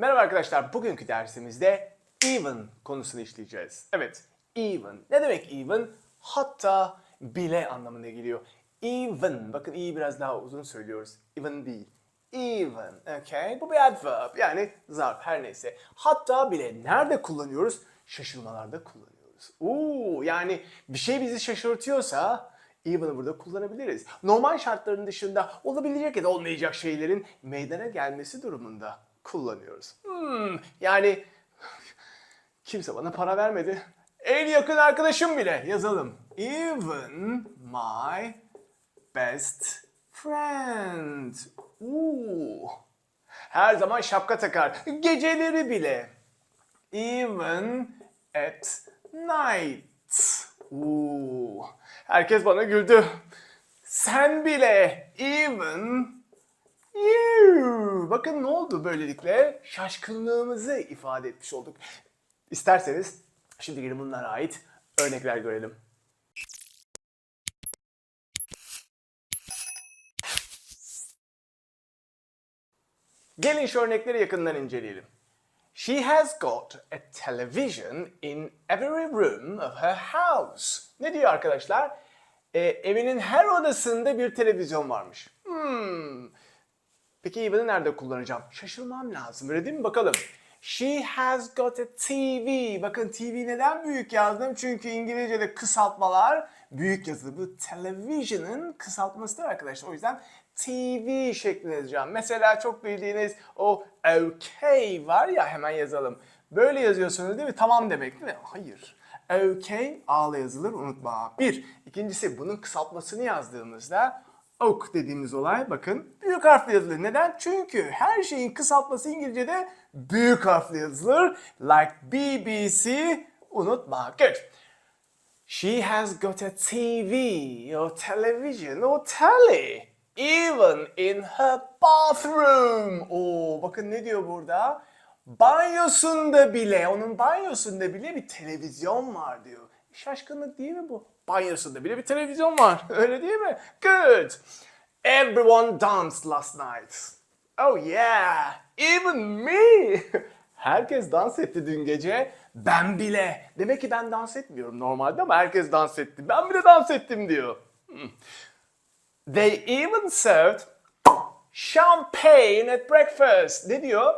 Merhaba arkadaşlar, bugünkü dersimizde even konusunu işleyeceğiz. Evet, even. Ne demek even? Hatta bile anlamına geliyor. Even, bakın iyi biraz daha uzun söylüyoruz. Even değil. Even, okay? Bu bir adverb, yani zarf her neyse. Hatta bile nerede kullanıyoruz? Şaşırmalarda kullanıyoruz. Oo, yani bir şey bizi şaşırtıyorsa even'ı burada kullanabiliriz. Normal şartların dışında olabilecek ya da olmayacak şeylerin meydana gelmesi durumunda kullanıyoruz. Hmm, yani kimse bana para vermedi. En yakın arkadaşım bile yazalım. Even my best friend. Oo. Her zaman şapka takar. Geceleri bile. Even at night. Oo. Herkes bana güldü. Sen bile. Even. Bakın ne oldu böylelikle? Şaşkınlığımızı ifade etmiş olduk. İsterseniz şimdi gelin bunlara ait örnekler görelim. Gelin şu örnekleri yakından inceleyelim. She has got a television in every room of her house. Ne diyor arkadaşlar? Ee, evinin her odasında bir televizyon varmış. Hmm. Peki even'ı nerede kullanacağım? Şaşırmam lazım. Öyle değil mi? Bakalım. She has got a TV. Bakın TV neden büyük yazdım? Çünkü İngilizce'de kısaltmalar büyük yazılı. Bu television'ın kısaltmasıdır arkadaşlar. O yüzden TV şeklinde yazacağım. Mesela çok bildiğiniz o OK var ya hemen yazalım. Böyle yazıyorsunuz değil mi? Tamam demek değil mi? Hayır. OK A'la yazılır unutma. Bir. İkincisi bunun kısaltmasını yazdığımızda ok dediğimiz olay bakın büyük harfle yazılır. Neden? Çünkü her şeyin kısaltması İngilizce'de büyük harfle yazılır. Like BBC unutma. Good. She has got a TV or television or telly. Even in her bathroom. Oo, bakın ne diyor burada? Banyosunda bile, onun banyosunda bile bir televizyon var diyor. Şaşkınlık değil mi bu? Banyosunda bile bir televizyon var. Öyle değil mi? Good. Everyone danced last night. Oh yeah, even me. Herkes dans etti dün gece. Ben bile. Demek ki ben dans etmiyorum normalde ama herkes dans etti. Ben bile dans ettim diyor. Hmm. They even served champagne at breakfast. Ne diyor?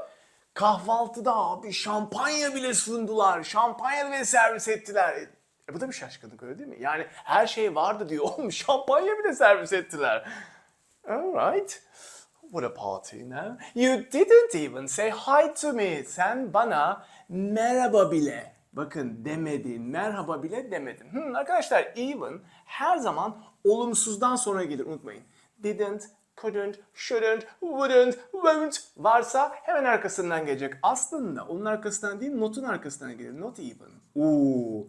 Kahvaltıda abi şampanya bile sundular. Şampanya bile servis ettiler. E, bu da bir şaşkınlık öyle değil mi? Yani her şey vardı diyor. Oğlum şampanya bile servis ettiler. Alright. What a party now. You didn't even say hi to me. Sen bana merhaba bile. Bakın demedin, merhaba bile demedin. Hmm, arkadaşlar even her zaman olumsuzdan sonra gelir unutmayın. Didn't, couldn't, shouldn't, wouldn't, won't varsa hemen arkasından gelecek. Aslında onun arkasından değil notun arkasından gelir. Not even. Oo.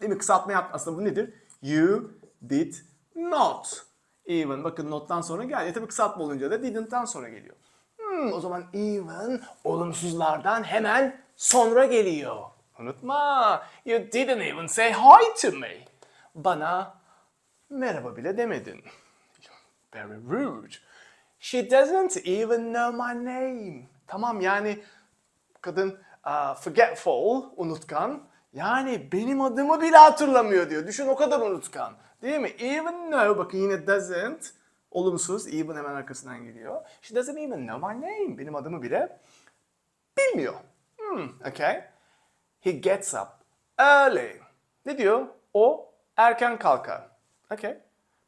Değil mi? Kısaltma yap. Aslında bu nedir? You did not. Even. Bakın nottan sonra geldi. E tabii kısaltma olunca da didn't'tan sonra geliyor. Hmm, o zaman even olumsuzlardan hemen sonra geliyor. Unutma. You didn't even say hi to me. Bana merhaba bile demedin. Very rude. She doesn't even know my name. Tamam yani kadın uh, forgetful, unutkan. Yani benim adımı bile hatırlamıyor diyor. Düşün o kadar unutkan. Değil mi? Even know, bakın yine doesn't, olumsuz, even hemen arkasından geliyor. She doesn't even know my name. Benim adımı bile bilmiyor. Hmm, okay. He gets up early. Ne diyor? O erken kalkar. Okay.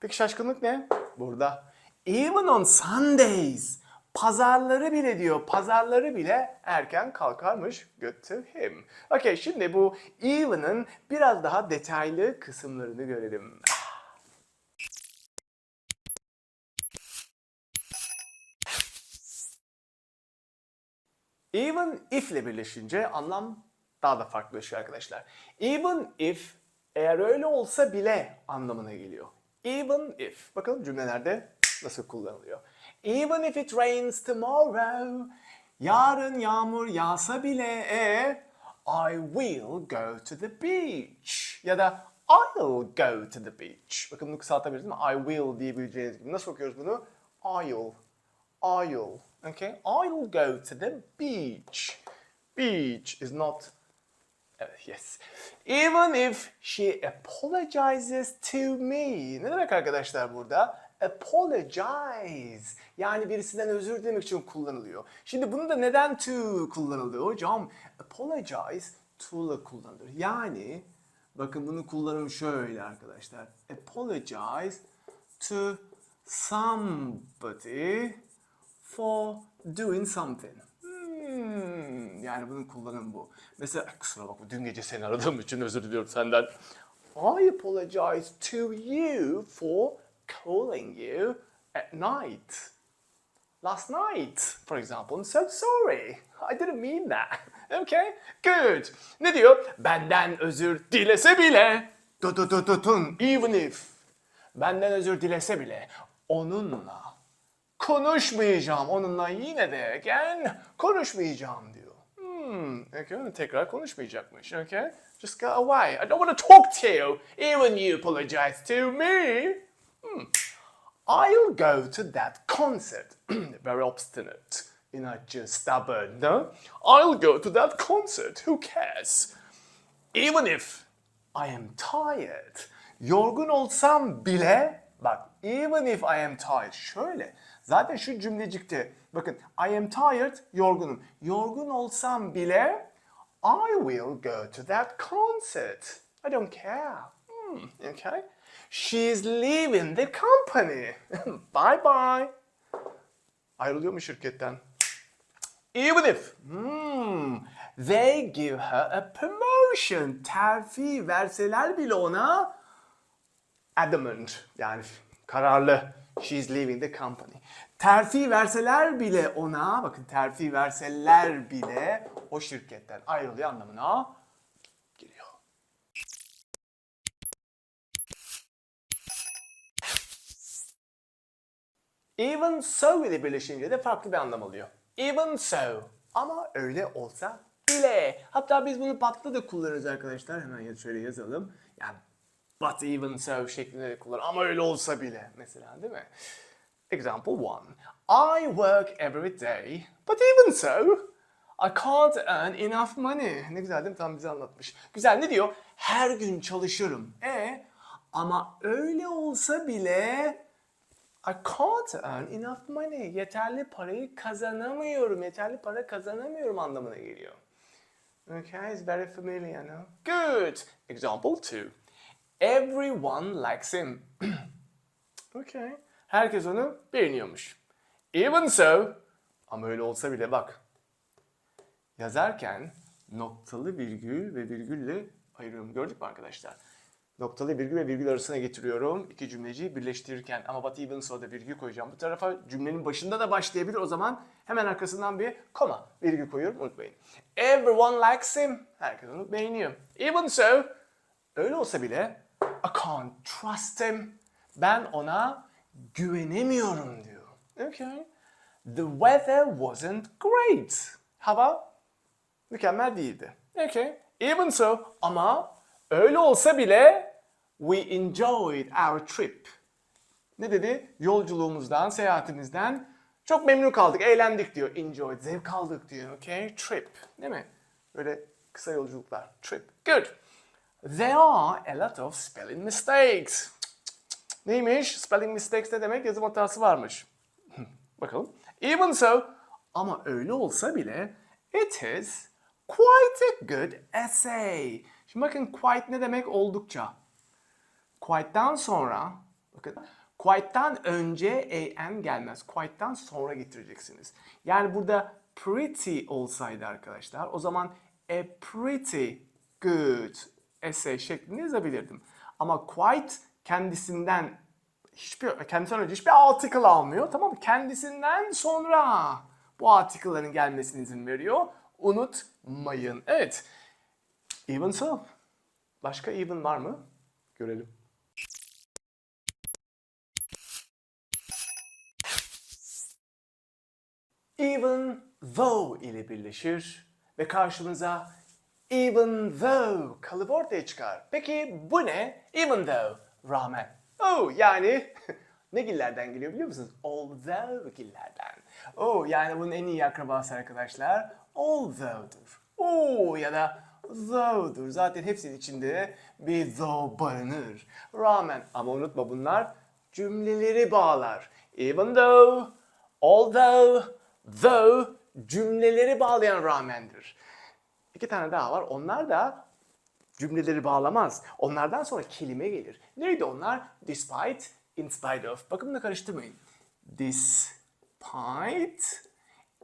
Peki şaşkınlık ne? Burada. Even on Sundays. Pazarları bile diyor. Pazarları bile erken kalkarmış. Good to him. Okay şimdi bu even'ın biraz daha detaylı kısımlarını görelim. Even if ile birleşince anlam daha da farklılaşıyor arkadaşlar. Even if eğer öyle olsa bile anlamına geliyor. Even if. Bakalım cümlelerde nasıl kullanılıyor. Even if it rains tomorrow. Yarın yağmur yağsa bile e, I will go to the beach. Ya da I'll go to the beach. Bakın bunu kısaltabiliriz mi? I will diyebileceğiniz gibi. Nasıl okuyoruz bunu? I'll. I'll. Okay? I'll go to the beach. Beach is not Evet, yes. Even if she apologizes to me. Ne demek arkadaşlar burada? Apologize. Yani birisinden özür dilemek için kullanılıyor. Şimdi bunu da neden to kullanıldı hocam? Apologize to'la kullanılır. Yani bakın bunu kullanım şöyle arkadaşlar. Apologize to somebody for doing something. Hmm, yani bunun kullanımı bu. Mesela kusura bakma dün gece seni aradığım için özür diliyorum senden. I apologize to you for calling you at night. Last night, for example. I'm so sorry. I didn't mean that. Okay, good. Ne diyor? Benden özür dilese bile. Du du. Even if. Benden özür dilese bile onunla konuşmayacağım. Onunla yine de again konuşmayacağım diyor. Hmm, okay, tekrar konuşmayacakmış. Okay, just go away. I don't want to talk to you. Even you apologize to me. Hmm. I'll go to that concert. Very obstinate. Just stubborn, no? I'll go to that concert. Who cares? Even if I am tired. Yorgun olsam bile, bak, even if I am tired. Şöyle, zaten şu cümlecikte, bakın, I am tired, yorgunum. Yorgun olsam bile, I will go to that concert. I don't care. Hmm, okay? She's leaving the company. bye bye. Ayrılıyor mu şirketten? Even if hmm, they give her a promotion, terfi verseler bile ona adamant yani kararlı. She's leaving the company. Terfi verseler bile ona, bakın terfi verseler bile o şirketten ayrılıyor anlamına geliyor. Even so ile birleşince de farklı bir anlam alıyor. Even so. Ama öyle olsa bile. Hatta biz bunu but'ta da kullanırız arkadaşlar. Hemen şöyle yazalım. Yani but even so şeklinde de kullanır. Ama öyle olsa bile mesela değil mi? Example one. I work every day, but even so, I can't earn enough money. Ne güzel değil mi? Tam bize anlatmış. Güzel ne diyor? Her gün çalışırım. E ama öyle olsa bile I can't earn enough money. Yeterli parayı kazanamıyorum. Yeterli para kazanamıyorum anlamına geliyor. Okay, it's very familiar, no? Good. Example two. Everyone likes him. okay. Herkes onu beğeniyormuş. Even so, ama öyle olsa bile bak. Yazarken noktalı virgül ve virgülle ayırıyorum. Gördük mü arkadaşlar? Noktalı virgül ve virgül arasına getiriyorum. iki cümleciyi birleştirirken ama but even so'da virgül koyacağım. Bu tarafa cümlenin başında da başlayabilir. O zaman hemen arkasından bir koma virgül koyuyorum. Unutmayın. Everyone likes him. Herkes onu beğeniyor. Even so, öyle olsa bile I can't trust him. Ben ona güvenemiyorum diyor. Okay. The weather wasn't great. Hava mükemmel değildi. Okay. Even so ama öyle olsa bile we enjoyed our trip. Ne dedi? Yolculuğumuzdan, seyahatimizden çok memnun kaldık, eğlendik diyor. Enjoyed, zevk aldık diyor. Okay? Trip. Değil mi? Böyle kısa yolculuklar. Trip. Good. There are a lot of spelling mistakes. Neymiş? Spelling mistakes ne demek? Yazım hatası varmış. Bakalım. Even so, ama öyle olsa bile it is quite a good essay. Şimdi bakın quite ne demek? Oldukça. Quite'dan sonra, bakın quite'dan önce an gelmez. Quite'dan sonra getireceksiniz. Yani burada pretty olsaydı arkadaşlar o zaman a pretty good essay şeklinde yazabilirdim. Ama quite kendisinden hiçbir kendisinden önce hiçbir article almıyor. Tamam mı? Kendisinden sonra bu article'ların gelmesine izin veriyor. Unutmayın. Evet. Even so. Başka even var mı? Görelim. Even though ile birleşir ve karşımıza even though kalıbı ortaya çıkar. Peki bu ne? Even though rağmen. Oh yani Ne gillerden geliyor biliyor musunuz? Although gillerden. Oh yani bunun en iyi akrabası arkadaşlar although'dur. Oh ya da though'dur. Zaten hepsinin içinde bir though barınır. Rağmen ama unutma bunlar cümleleri bağlar. Even though, although, though cümleleri bağlayan rağmendir. İki tane daha var. Onlar da cümleleri bağlamaz. Onlardan sonra kelime gelir. Neydi onlar? Despite, in spite of. Bakın bunu karıştırmayın. Despite,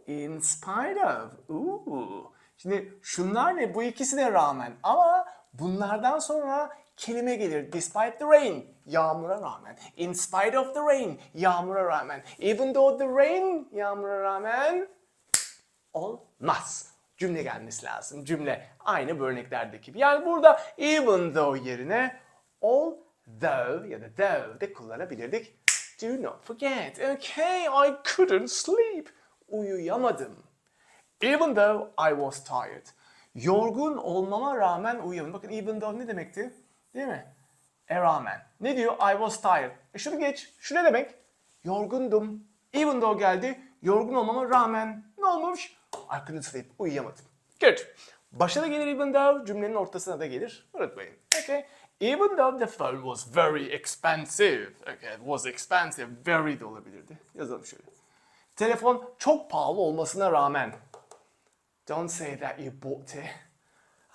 in spite of. Ooh. Şimdi şunlar ne? Bu ikisi de rağmen. Ama bunlardan sonra kelime gelir. Despite the rain, yağmura rağmen. In spite of the rain, yağmura rağmen. Even though the rain, yağmura rağmen olmaz. Cümle gelmesi lazım. Cümle aynı bu örneklerdeki gibi. Yani burada even though yerine although ya da though de kullanabilirdik. Do not forget. Okay, I couldn't sleep. Uyuyamadım. Even though I was tired. Yorgun olmama rağmen uyuyamadım. Bakın even though ne demekti? Değil mi? E rağmen. Ne diyor? I was tired. E şunu geç. Şu ne demek? Yorgundum. Even though geldi. Yorgun olmama rağmen ne olmuş? I couldn't sleep. Uyuyamadım. Good. Başa da gelir even though. Cümlenin ortasına da gelir. Unutmayın. Okay. Even though the phone was very expensive. Okay. Was expensive. Very de olabilirdi. Yazalım şöyle. Telefon çok pahalı olmasına rağmen. Don't say that you bought it.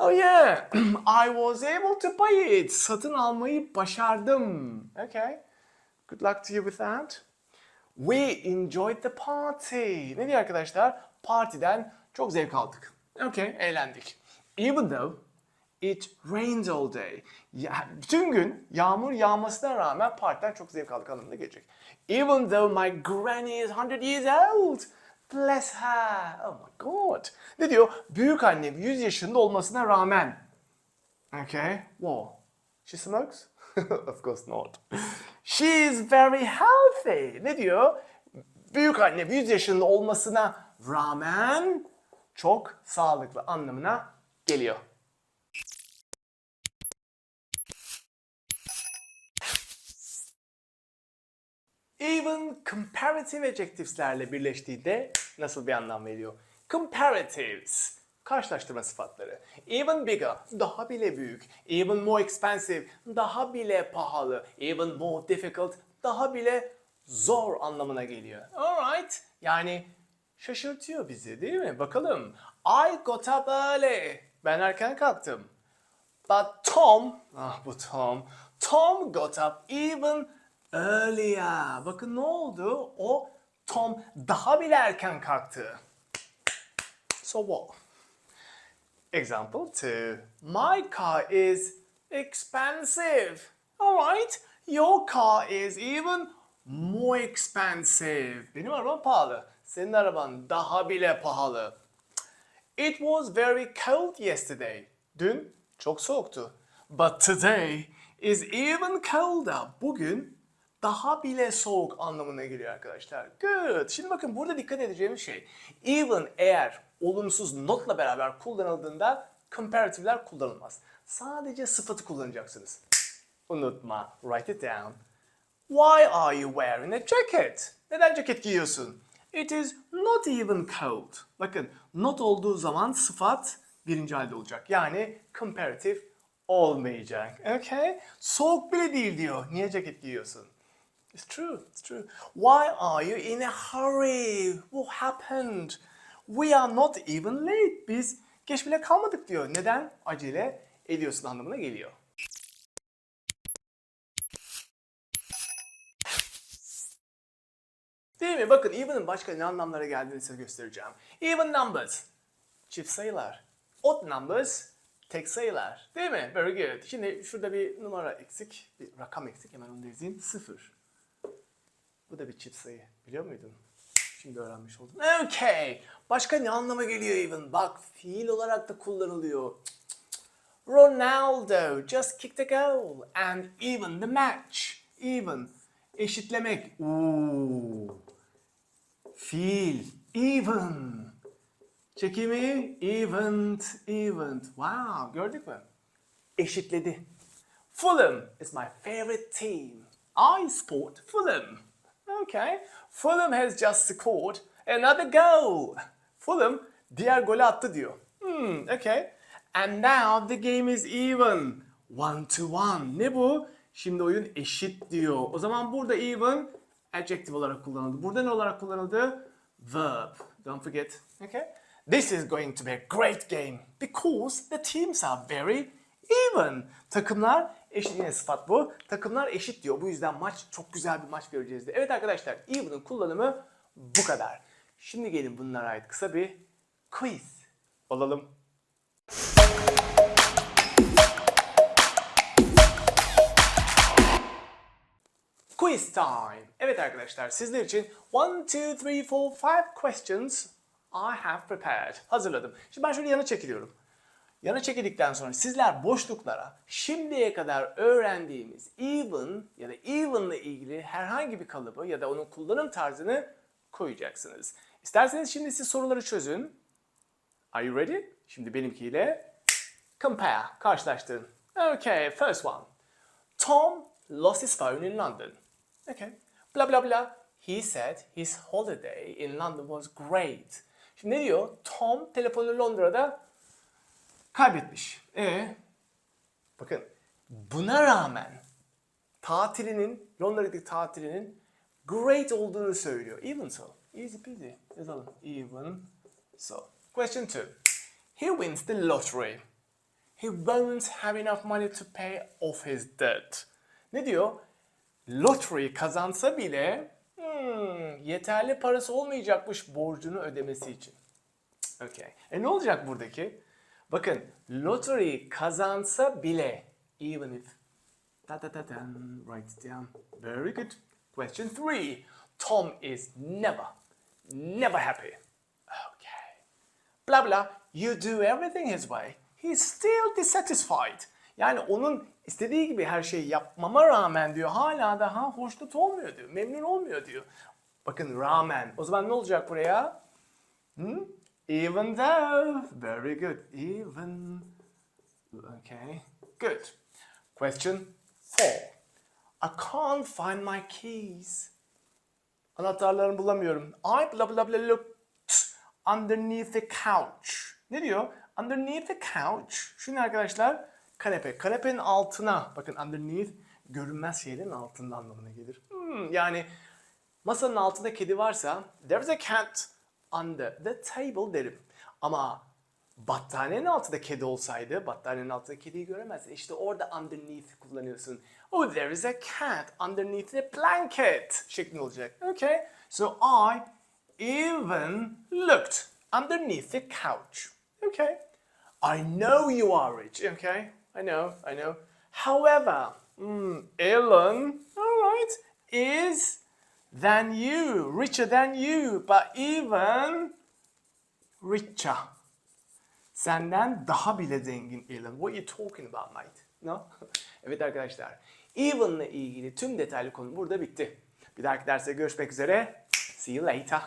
Oh yeah, I was able to buy it. Satın almayı başardım. Okay. Good luck to you with that. We enjoyed the party. Ne diyor arkadaşlar? Partiden çok zevk aldık. Okay, eğlendik. Even though it rained all day. Ya, bütün gün yağmur yağmasına rağmen partiden çok zevk aldık anlamına gelecek. Even though my granny is 100 years old. Bless her. Oh my god. Ne diyor? Büyük annem 100 yaşında olmasına rağmen. Okay. What? She smokes? of course not. She is very healthy. Ne diyor? Büyük annem 100 yaşında olmasına rağmen çok sağlıklı anlamına geliyor. Even comparative adjectives'lerle birleştiğinde nasıl bir anlam veriyor? Comparatives, karşılaştırma sıfatları. Even bigger, daha bile büyük. Even more expensive, daha bile pahalı. Even more difficult, daha bile zor anlamına geliyor. Alright, yani şaşırtıyor bizi değil mi? Bakalım. I got up early. Ben erken kalktım. But Tom, ah bu Tom, Tom got up even earlier. Bakın ne oldu? O Tom daha bile erken kalktı. So what? Example two. My car is expensive. Alright, your car is even more expensive. Benim arabam pahalı. Senin araban daha bile pahalı. It was very cold yesterday. Dün çok soğuktu. But today is even colder. Bugün daha bile soğuk anlamına geliyor arkadaşlar. Good. Şimdi bakın burada dikkat edeceğimiz şey. Even eğer olumsuz notla beraber kullanıldığında comparative'ler kullanılmaz. Sadece sıfatı kullanacaksınız. Unutma. Write it down. Why are you wearing a jacket? Neden ceket giyiyorsun? It is not even cold. Bakın not olduğu zaman sıfat birinci halde olacak. Yani comparative olmayacak. Okay? Soğuk bile değil diyor. Niye ceket giyiyorsun? It's true, it's true. Why are you in a hurry? What happened? We are not even late. Biz geç bile kalmadık diyor. Neden acele ediyorsun anlamına geliyor. Değil mi? Bakın even'ın başka ne anlamlara geldiğini size göstereceğim. Even numbers, çift sayılar. Odd numbers, tek sayılar. Değil mi? Very good. Şimdi şurada bir numara eksik, bir rakam eksik. Hemen onu da yazayım. Sıfır. Bu da bir çift sayı. Biliyor muydun? Şimdi öğrenmiş oldun. Okay. Başka ne anlama geliyor even? Bak fiil olarak da kullanılıyor. Ronaldo just kicked a goal and even the match. Even. Eşitlemek. Oo. Fiil. Even. Çekimi. Event. Event. Wow. Gördük mü? Eşitledi. Fulham is my favorite team. I support Fulham. Okay. Fulham has just scored another goal. Fulham diğer golü attı diyor. Hmm, okay. And now the game is even. One to one. Ne bu? Şimdi oyun eşit diyor. O zaman burada even adjective olarak kullanıldı. Burada ne olarak kullanıldı? Verb. Don't forget. Okay. This is going to be a great game because the teams are very even. Takımlar eşit yine sıfat bu. Takımlar eşit diyor. Bu yüzden maç çok güzel bir maç göreceğiz diye. Evet arkadaşlar even'ın kullanımı bu kadar. Şimdi gelin bunlara ait kısa bir quiz olalım. Quiz time. Evet arkadaşlar sizler için 1, 2, 3, 4, 5 questions I have prepared. Hazırladım. Şimdi ben şöyle yana çekiliyorum. Yana çekildikten sonra sizler boşluklara şimdiye kadar öğrendiğimiz even ya da even ile ilgili herhangi bir kalıbı ya da onun kullanım tarzını koyacaksınız. İsterseniz şimdi siz soruları çözün. Are you ready? Şimdi benimkiyle compare, karşılaştırın. Okay, first one. Tom lost his phone in London. Okay. Blah blah blah. He said his holiday in London was great. Şimdi ne diyor? Tom telefonu Londra'da kaybetmiş. E bakın buna rağmen tatilinin Londra'daki tatilinin great olduğunu söylüyor. Even so. Easy peasy. Yazalım. Even so. Question two. He wins the lottery. He won't have enough money to pay off his debt. Ne diyor? Lottery kazansa bile hmm, yeterli parası olmayacakmış borcunu ödemesi için. Okay. E ne olacak buradaki? Bakın lottery kazansa bile even if ta ta ta tan write it down. Very good. Question three. Tom is never, never happy. Okay. Blah blah. You do everything his way. He's still dissatisfied. Yani onun istediği gibi her şeyi yapmama rağmen diyor hala daha hoşnut olmuyor diyor. Memnun olmuyor diyor. Bakın rağmen. O zaman ne olacak buraya? Hmm? Even though. Very good. Even. Okay. Good. Question four. I can't find my keys. Anahtarlarımı bulamıyorum. I blah blah blah looked underneath the couch. Ne diyor? Underneath the couch. Ne arkadaşlar? Kanepe. Kanepenin altına. Bakın underneath görünmez şeylerin altında anlamına gelir. Hmm, yani masanın altında kedi varsa there's a cat under the table derim. Ama battaniyenin altında kedi olsaydı battaniyenin altında kediyi göremezsin. İşte orada underneath kullanıyorsun. Oh there is a cat underneath the blanket şeklinde olacak. Okay. So I even looked underneath the couch. Okay. I know you are rich. Okay. I know. I know. However, hmm, Ellen, all right, is than you, richer than you, but even richer. Senden daha bile zengin Ellen. What are you talking about mate? No? evet arkadaşlar. Even ile ilgili tüm detaylı konu burada bitti. Bir dahaki derste görüşmek üzere. See you later.